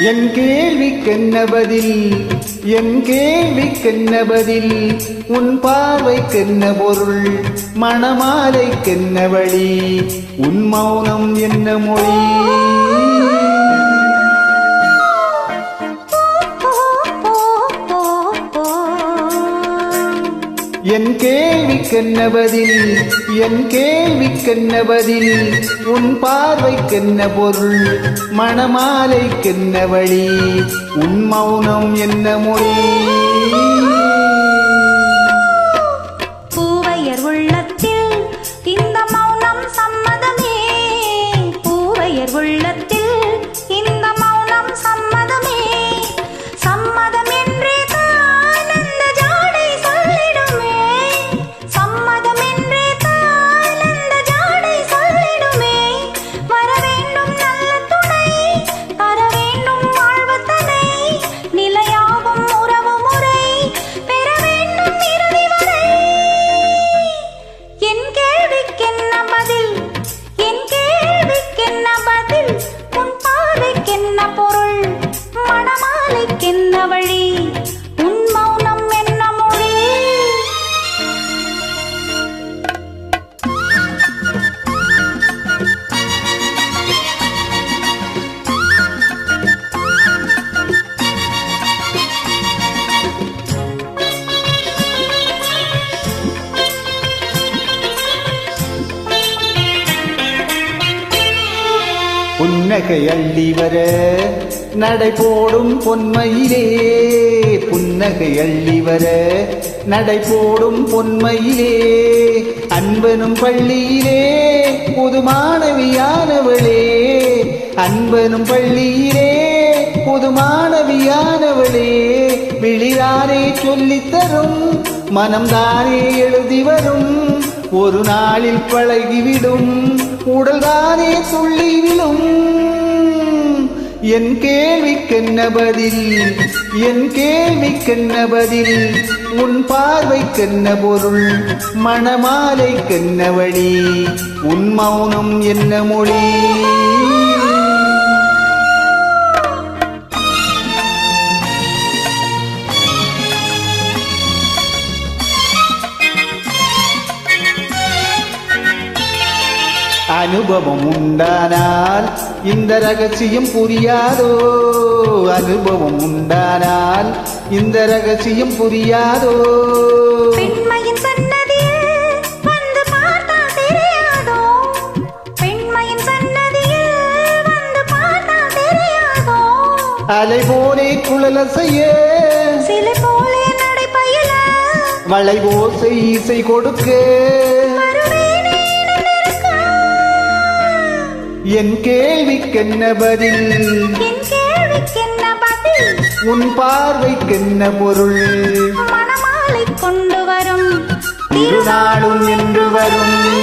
என் கேள்விக்கென்ன பதில் என் கேள்விக்கென்ன பதில் உன் பார்வைக்கென்ன பொருள் மணமாலைக்கென்ன வழி உன் மௌனம் என்ன மொழி? என் கேள்விக்கென்ன பதில் என் கேள்விக்கென்ன பதில் உன் பார்வைக்கென்ன பொருள் மணமாலைக்கென்ன வழி உன் மௌனம் என்ன மொழி? பூவையர் உள்ளத்தில் இந்த மௌனம் சம்மதமே. பூவையர் உள்ள புன்னகை அள்ளி வர நடை போடும் பொன்மையிலே புன்னகை அள்ளி வர நடை போடும் பொன்மையிலே அன்பனும் பள்ளியிலே புது மாணவியானவளே. அன்பனும் பள்ளியிலே புது மாணவியானவளே. விழிதாரே சொல்லித்தரும் மனம்தானே எழுதி வரும் ஒரு நாளில் பழகிவிடும். உடல்தானே சொல்லிவிடும். என் கேள்விக்கென்ன பதில்? என் கேள்விக்கென்ன பதில்? உன் பார்வைக்கென்ன பொருள்? மணமாலைக்கென்ன வழி? உன் மௌனம் என்ன மொழி? அனுபவம் உண்டானால் இந்த ரகசியம் புரியாதோ? அனுபவம் உண்டானால் இந்த ரகசியம் புரியாதோ? அலை போலே குழல செய்ய சிலை போலே நடைபயில மழை ஓசை இசை கொடுக்க. என் கேள்விக்கென்ன பதில்? உன் பார்வைக்கென்ன பொருள்? மணமாலை கொண்டு வரும். திருநாளும் என்று வரும்.